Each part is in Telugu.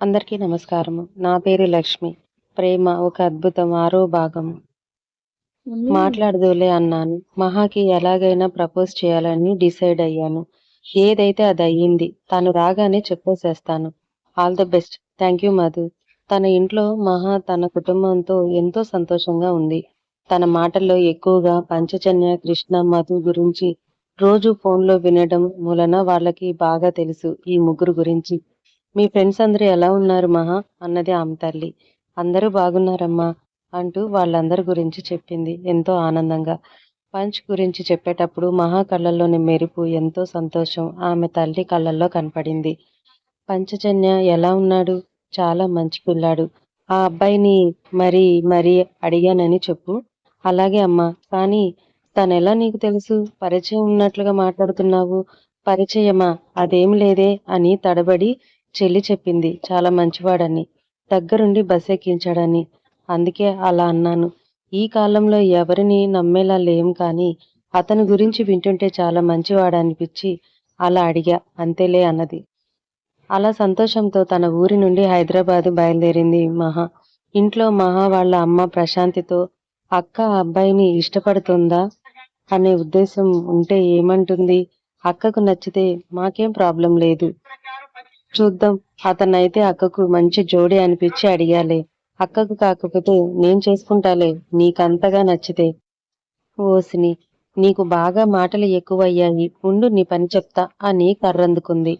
అందరికీ నమస్కారము. నా పేరు లక్ష్మి. ప్రేమ ఒక అద్భుతం ఆరో భాగం. మాట్లాడదులే అన్నాను. మహాకి ఎలాగైనా ప్రపోజ్ చేయాలని డిసైడ్ అయ్యాను. ఏదైతే అది అయ్యింది తను రాగానే చెప్పేసేస్తాను. All the best. Thank you Madhu. తన ఇంట్లో మహా తన కుటుంబంతో ఎంతో సంతోషంగా ఉంది. తన మాటల్లో ఎక్కువగా పంచజన్య కృష్ణ మధు గురించి రోజు ఫోన్లో వినడం మూలన వాళ్ళకి బాగా తెలుసు ఈ ముగ్గురు గురించి. మీ ఫ్రెండ్స్ అందరూ ఎలా ఉన్నారు మహా? అన్నది ఆమె తల్లి. అందరూ బాగున్నారమ్మా అంటూ వాళ్ళందరి గురించి చెప్పింది ఎంతో ఆనందంగా. పంచ్ గురించి చెప్పేటప్పుడు మహా కళ్ళల్లోని మెరుపు ఎంతో సంతోషం ఆమె తల్లి కళ్ళల్లో కనపడింది. పంచజన్య ఎలా ఉన్నాడు? చాలా మంచి పిల్లాడు. ఆ అబ్బాయిని మరి మరి అడిగానని చెప్పు. అలాగే అమ్మా కానీ తనెలా నీకు తెలుసు? పరిచయం ఉన్నట్లుగా మాట్లాడుతున్నావు. పరిచయమా? అదేం లేదే అని తడబడి చెల్లి చెప్పింది. చాలా మంచివాడని. దగ్గరుండి బస్ ఎక్కించాడని అందుకే అలా అన్నాను. ఈ కాలంలో ఎవరిని నమ్మేలా లేం కానీ అతని గురించి వింటుంటే చాలా మంచివాడనిపించి అలా అడిగా. అంతేలే అన్నది. అలా సంతోషంతో తన ఊరి నుండి హైదరాబాద్ బయలుదేరింది మహా. ఇంట్లో మహా వాళ్ళ అమ్మ ప్రశాంతితో అక్క అబ్బాయిని ఇష్టపడుతుందా? అనే ఉద్దేశం ఉంటే ఏమంటుంది? అక్కకు నచ్చితే మాకేం ప్రాబ్లం లేదు. చూద్దాం. అతనైతే అక్కకు మంచి జోడి అనిపించి అడిగాలి. అక్కకు కాకపోతే నేను చేసుకుంటాలే. నీకంతగా నచ్చితే. ఓసిని నీకు బాగా మాటలు ఎక్కువయ్యాయి. ఉండు నీ పని చెప్తా అని కర్రందుకుంది.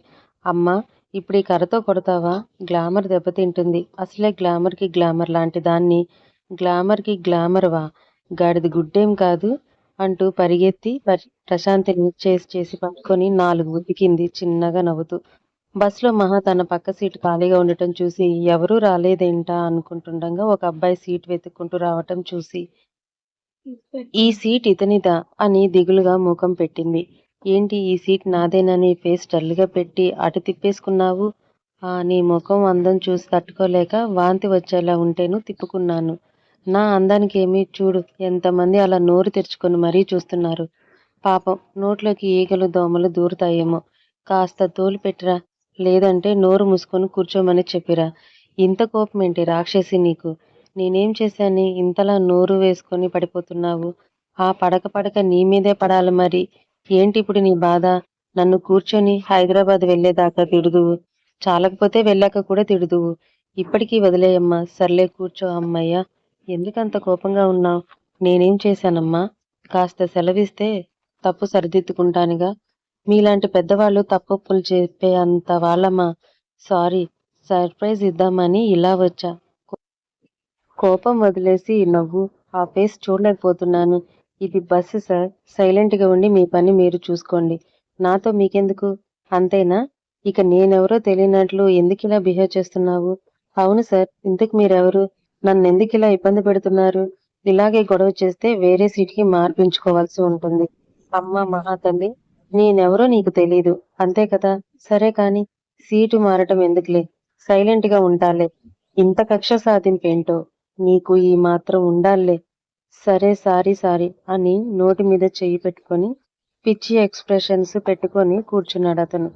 అమ్మా ఇప్పుడు ఈ కర్రతో కొడతావా? గ్లామర్ దెబ్బతింటుంది. అసలే గ్లామర్కి గ్లామర్ లాంటి దాన్ని. గ్లామర్కి గ్లామర్వా? గాడిది గుడ్డేం కాదు? అంటూ పరిగెత్తి ప్రశాంతిని చేసి చేసి పట్టుకొని నాలుగు ఉతికింది చిన్నగా నవ్వుతూ. బస్సులో మహా తన పక్క సీటు ఖాళీగా ఉండటం చూసి ఎవరూ రాలేదేంటా? అనుకుంటుండగా ఒక అబ్బాయి సీట్ వెతుక్కుంటూ రావటం చూసి ఈ సీట్ ఇతనిదా? అని దిగులుగా ముఖం పెట్టింది. ఏంటి ఈ సీట్ నాదేనని ఫేస్ డల్గా పెట్టి అటు తిప్పేసుకున్నావు? నీ ముఖం అందం చూసి తట్టుకోలేక వాంతి వచ్చేలా ఉంటేను తిప్పుకున్నాను. నా అందానికి ఏమీ చూడు ఎంతమంది అలా నోరు తెరుచుకొని మరీ చూస్తున్నారు. పాపం నోట్లోకి ఈగలు దోమలు దూరుతాయేమో. కాస్త తోలు పెట్టరా? లేదంటే నోరు మూసుకొని కూర్చోమని చెప్పిరా. ఇంత కోపం ఏంటి రాక్షసి నీకు? నేనేం చేశాని ఇంతలా నోరు వేసుకొని పడిపోతున్నావు. ఆ పడక పడక నీ మీదే పడాలి మరి. ఏంటి ఇప్పుడు నీ బాధ? నన్ను కూర్చొని హైదరాబాద్ వెళ్ళేదాకా తిడుదువు. చాలకపోతే వెళ్ళాక కూడా తిడుదువు. ఇప్పటికీ వదిలేయమ్మా. సర్లే కూర్చో అమ్మయ్యా. ఎందుకంత కోపంగా ఉన్నావు? నేనేం చేశానమ్మా? కాస్త సెలవిస్తే తప్పు సరిదిద్దుకుంటానుగా. మీలాంటి పెద్దవాళ్ళు తప్పొప్పులు చెప్పే అంత వాళ్ళమా? సారీ సర్ప్రైజ్ ఇద్దామని ఇలా వచ్చా. కోపం వదిలేసి నవ్వు ఆ ఫేస్ చూడలేకపోతున్నాను. ఇది బస్సు సార్ సైలెంట్గా ఉండి మీ పని మీరు చూసుకోండి. నాతో మీకెందుకు? అంతేనా? ఇక నేనెవరో తెలియనట్లు ఎందుకు ఇలా బిహేవ్ చేస్తున్నావు? అవును సార్ ఇందుకు మీరెవరు? నన్ను ఎందుకు ఇలా ఇబ్బంది పెడుతున్నారు? ఇలాగే గొడవ చేస్తే వేరే సీట్కి మార్పించుకోవాల్సి ఉంటుంది. అమ్మ మహాతల్లి నేనెవరో నీకు తెలీదు. అంతే కదా? సరే కాని సీటు మారటం ఎందుకులే? సైలెంట్గా ఉంటాలే. ఇంత కక్ష సాధింపేంటో? నీకు ఈ మాత్రం ఉండాలే సరే సారీ సారీ అని నోటి మీద చెయ్యి పెట్టుకొని పిచ్చి ఎక్స్ప్రెషన్స్ పెట్టుకొని కూర్చున్నాడు అతను.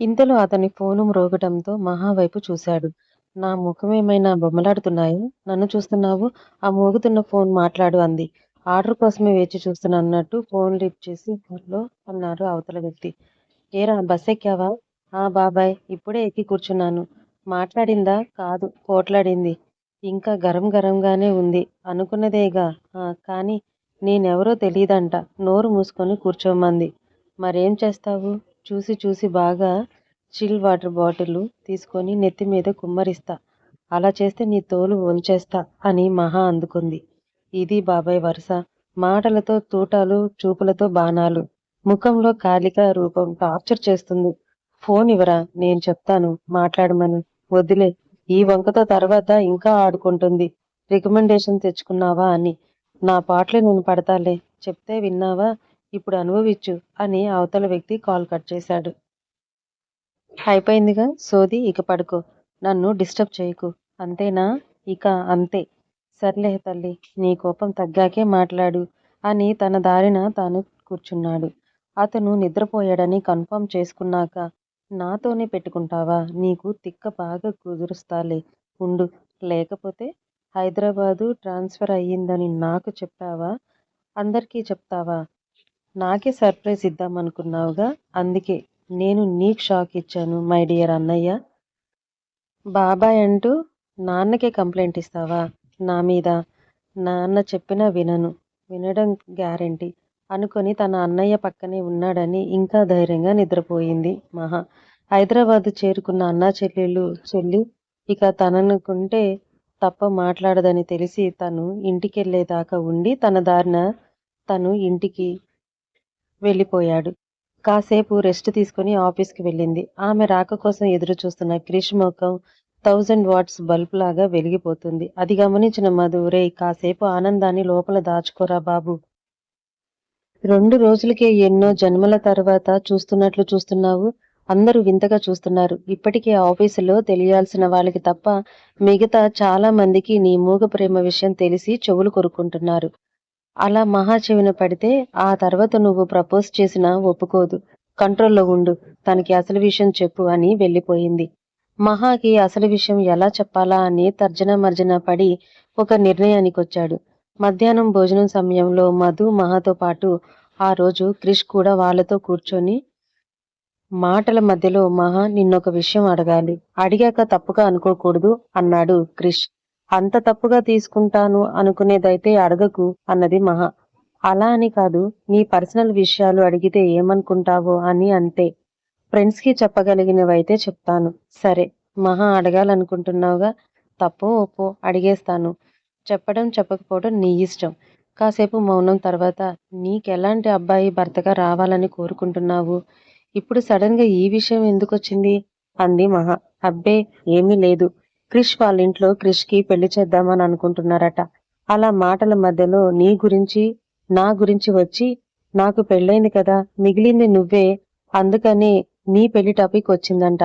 ఇంతలో అతని ఫోను మ్రోగటంతో మహావైపు చూశాడు. నా ముఖం ఏమైనా బొమ్మలాడుతున్నాయో? నన్ను చూస్తున్నావు? ఆ మోగుతున్న ఫోన్ మాట్లాడు అంది. ఆర్డర్ కోసమే వేచి చూస్తున్నట్టు ఫోన్ లిఫ్ట్ చేసి హలో అన్నారు అవతల వ్యక్తి. ఏరా బస్ ఎక్కావా? ఆ బాబాయ్ ఇప్పుడే ఎక్కి కూర్చున్నాను. మాట్లాడిందా? కాదు కోట్లాడింది. ఇంకా గరం గరంగానే ఉంది. అనుకున్నదేగా. కానీ నేనెవరో తెలియదంట నోరు మూసుకొని కూర్చోమంది. మరేం చేస్తావు? చూసి చూసి బాగా చిల్ వాటర్ బాటిల్ తీసుకొని నెత్తి మీద కుమ్మరిస్తా. అలా చేస్తే నీ తోలు వంచేస్తా అని మహా అందుకుంది. ఇది బాబాయ్ వరుస. మాటలతో తూటాలు చూపులతో బాణాలు. ముఖంలో కాలిక రూపం టార్చర్ చేస్తుంది. ఫోన్ ఇవరా నేను చెప్తాను. మాట్లాడమని. వదిలే ఈ వంకతో తర్వాత ఇంకా ఆడుకుంటుంది. రికమెండేషన్ తెచ్చుకున్నావా అని. నా పాటలు నేను పడతాలే. చెప్తే విన్నావా? ఇప్పుడు అనుభవించు అని అవతల వ్యక్తి కాల్ కట్ చేశాడు. అయిపోయిందిగా సోది ఇక పడుకో. నన్ను డిస్టర్బ్ చేయకు. అంతేనా? ఇక అంతే. సర్లే తల్లి నీ కోపం తగ్గాకే మాట్లాడు. అని తన దారిన తాను కూర్చున్నాడు. అతను నిద్రపోయాడని కన్ఫర్మ్ చేసుకున్నాక నాతోనే పెట్టుకుంటావా? నీకు తిక్క బాగా కుదురుస్తాలే. ఉండు. లేకపోతే హైదరాబాదు ట్రాన్స్ఫర్ అయ్యిందని నాకు చెప్పావా? అందరికీ చెప్తావా? నాకే సర్ప్రైజ్ ఇద్దామనుకున్నావుగా? అందుకే నేను నీకు షాక్ ఇచ్చాను మై డియర్ అన్నయ్య. బాబాయ్ అంటూ నాన్నకే కంప్లైంట్ ఇస్తావా? నా మీద. నాన్న చెప్పినా వినను. వినడం గ్యారంటీ. అనుకొని తన అన్నయ్య పక్కనే ఉన్నాడని ఇంకా ధైర్యంగా నిద్రపోయింది మహా. హైదరాబాద్ చేరుకున్న అన్నా చెల్లెళ్ళు చెల్లి ఇక తననుకుంటే తప్ప మాట్లాడదని తెలిసి తను ఇంటికెళ్ళేదాకా ఉండి తన దారిన తను ఇంటికి వెళ్ళిపోయాడు. కాసేపు రెస్ట్ తీసుకుని ఆఫీస్కి వెళ్ళింది. ఆమె రాక కోసం ఎదురు చూస్తున్న క్రిష్ ముఖం థౌజండ్ వాట్స్ బల్బ్ లాగా వెలిగిపోతుంది. అది గమనించిన మధు రే కాసేపు ఆనందాన్ని లోపల దాచుకోరా బాబు. రెండు రోజులకే ఎన్నో జన్మల తర్వాత చూస్తున్నట్లు చూస్తున్నావు. అందరూ వింతగా చూస్తున్నారు. ఇప్పటికే ఆఫీసులో తెలియాల్సిన వాళ్ళకి తప్ప మిగతా చాలా మందికి నీ మూగ ప్రేమ విషయం తెలిసి చెవులు కొరుక్కుంటున్నారు. అలా మహా చెవిన పడితే ఆ తర్వాత నువ్వు ప్రపోజ్ చేసినా ఒప్పుకోదు. కంట్రోల్లో ఉండు. తనకి అసలు విషయం చెప్పు అని వెళ్ళిపోయింది. మహాకి అసలు విషయం ఎలా చెప్పాలా అని తర్జన మర్జన పడి ఒక నిర్ణయానికి వచ్చాడు మధ్యాహ్నం భోజనం సమయంలో మధు మహాతో పాటు ఆ రోజు క్రిష్ కూడా వాళ్ళతో కూర్చొని మాటల మధ్యలో మహా నిన్నొక విషయం అడగాలి. అడిగాక తప్పుగా అనుకోకూడదు అన్నాడు క్రిష్. అంత తప్పుగా తీసుకుంటాను అనుకునేదైతే అడగకు అన్నది మహా. అలా అని కాదు. నీ పర్సనల్ విషయాలు అడిగితే ఏమనుకుంటావో అని అంతే. ఫ్రెండ్స్కి చెప్పగలిగినవైతే చెప్తాను. సరే మహా అడగాలనుకుంటున్నావుగా. తప్పో ఒప్పో అడిగేస్తాను. చెప్పడం చెప్పకపోవడం నీ ఇష్టం. కాసేపు మౌనం తర్వాత నీకెలాంటి అబ్బాయి భర్తగా రావాలని కోరుకుంటున్నావు? ఇప్పుడు సడన్గా ఈ విషయం ఎందుకు వచ్చింది అంది మహా. అబ్బే ఏమీ లేదు. క్రిష్ వాళ్ళ ఇంట్లో క్రిష్కి పెళ్ళి చేద్దామని అనుకుంటున్నారట. అలా మాటల మధ్యలో నీ గురించి నా గురించి వచ్చి నాకు పెళ్ళైంది కదా మిగిలింది నువ్వే అందుకని నీ పెళ్ళి టాపిక్ వచ్చిందంట.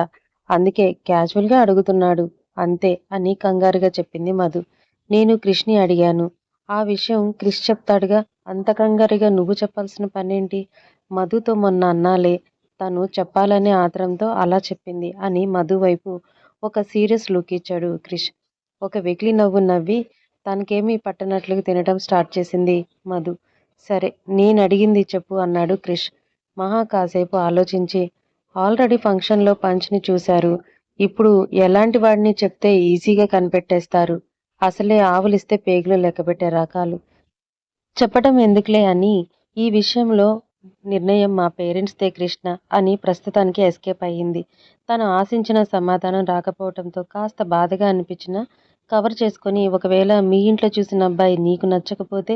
అందుకే క్యాజువల్గా అడుగుతున్నాడు. అంతే అని కంగారుగా చెప్పింది మధు. నేను క్రిష్ని అడిగాను. ఆ విషయం క్రిష్ చెప్తాడుగా. అంత కంగారుగా నువ్వు చెప్పాల్సిన పనేంటి? మధుతో మొన్న అన్నాలే. తను చెప్పాలనే ఆత్రంతో అలా చెప్పింది అని మధు వైపు ఒక సీరియస్ లుక్ ఇచ్చాడు క్రిష్ ఒక వెకిలి నవ్వు నవ్వి తనకేమీ పట్టనట్లుగా తినడం స్టార్ట్ చేసింది మధు. సరే నేను అడిగింది చెప్పు అన్నాడు క్రిష్ మహా కాసేపు ఆలోచించి ఆల్రెడీ ఫంక్షన్లో పంచ్ని చూశారు. ఇప్పుడు ఎలాంటి వాడిని చెప్తే ఈజీగా కనిపెట్టేస్తారు? అసలే ఆవులిస్తే పేగులు లెక్కబెట్టే రకాలు. చెప్పటం ఎందుకులే అని ఈ విషయంలో నిర్ణయం మా పేరెంట్స్దే కృష్ణ అని ప్రస్తుతానికి ఎస్కేప్ అయ్యింది. తను ఆశించిన సమాధానం రాకపోవడంతో కాస్త బాధగా అనిపించిన కవర్ చేసుకొని ఒకవేళ మీ ఇంట్లో చూసిన అబ్బాయి నీకు నచ్చకపోతే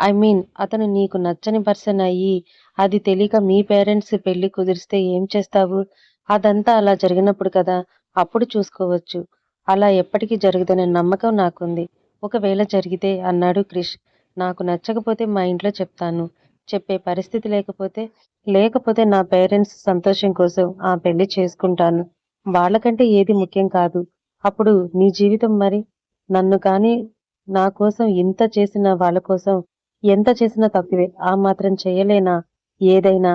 ఐ మీన్ అతను నీకు నచ్చని పర్సన్ అయ్యి అది తెలియక మీ పేరెంట్స్ పెళ్ళి కుదిరిస్తే ఏం చేస్తావు? అదంతా అలా జరిగినప్పుడు కదా అప్పుడు చూసుకోవచ్చు. అలా ఎప్పటికీ జరుగుదనే నమ్మకం నాకుంది. ఒకవేళ జరిగితే అన్నాడు క్రిష్ నాకు నచ్చకపోతే మా ఇంట్లో చెప్తాను. చెప్పే పరిస్థితి లేకపోతే లేకపోతే నా పేరెంట్స్ సంతోషం కోసం ఆ పెళ్ళి చేసుకుంటాను. వాళ్ళకంటే ఏది ముఖ్యం కాదు. అప్పుడు నీ జీవితం మరి? నన్ను కానీ నా కోసం ఇంత చేసిన వాళ్ళ కోసం ఎంత చేసినా తప్పివే ఆ మాత్రం చేయలేనా? ఏదైనా.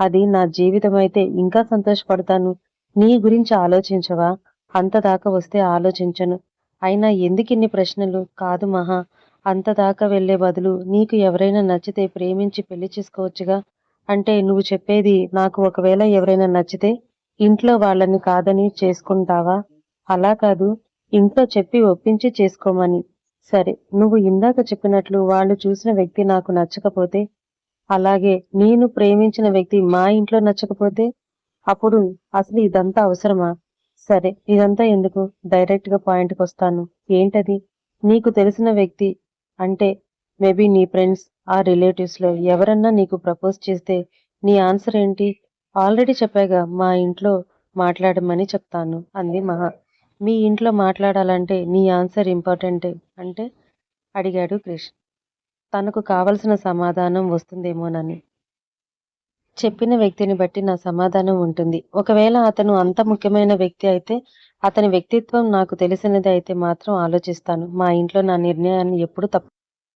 అది నా జీవితం అయితే ఇంకా సంతోషపడతాను. నీ గురించి ఆలోచించవా? అంత దాకా వస్తే ఆలోచించను. అయినా ఎందుకిన్ని ప్రశ్నలు? కాదు మహా. అంత దాకా వెళ్ళే బదులు నీకు ఎవరైనా నచ్చితే ప్రేమించి పెళ్ళి చేసుకోవచ్చుగా? అంటే నువ్వు చెప్పేది నాకు ఒకవేళ ఎవరైనా నచ్చితే ఇంట్లో వాళ్ళని కాదని చేసుకుంటావా? అలా కాదు ఇంట్లో చెప్పి ఒప్పించి చేసుకోమని. సరే నువ్వు ఇందాక చెప్పినట్లు వాళ్ళు చూసిన వ్యక్తి నాకు నచ్చకపోతే? అలాగే నేను ప్రేమించిన వ్యక్తి మా ఇంట్లో నచ్చకపోతే? అప్పుడు అసలు ఇదంతా అవసరమా? సరే ఇదంతా ఎందుకు? డైరెక్ట్గా పాయింట్కి వస్తాను ఏంటది? నీకు తెలిసిన వ్యక్తి అంటే మేబీ నీ ఫ్రెండ్స్ ఆ రిలేటివ్స్లో ఎవరన్నా నీకు ప్రపోజ్ చేస్తే నీ ఆన్సర్ ఏంటి? ఆల్రెడీ చెప్పాగా మా ఇంట్లో మాట్లాడమని చెప్తాను అంది మహా. మీ ఇంట్లో మాట్లాడాలంటే నీ ఆన్సర్ ఇంపార్టెంటే? అంటే అడిగాడు క్రిష్. తనకు కావలసిన సమాధానం వస్తుందేమోనని. చెప్పిన వ్యక్తిని బట్టి నా సమాధానం ఉంటుంది. ఒకవేళ అతను అంత ముఖ్యమైన వ్యక్తి అయితే అతని వ్యక్తిత్వం నాకు తెలిసినది అయితే మాత్రం ఆలోచిస్తాను. మా ఇంట్లో నా నిర్ణయాన్ని ఎప్పుడు తప్పు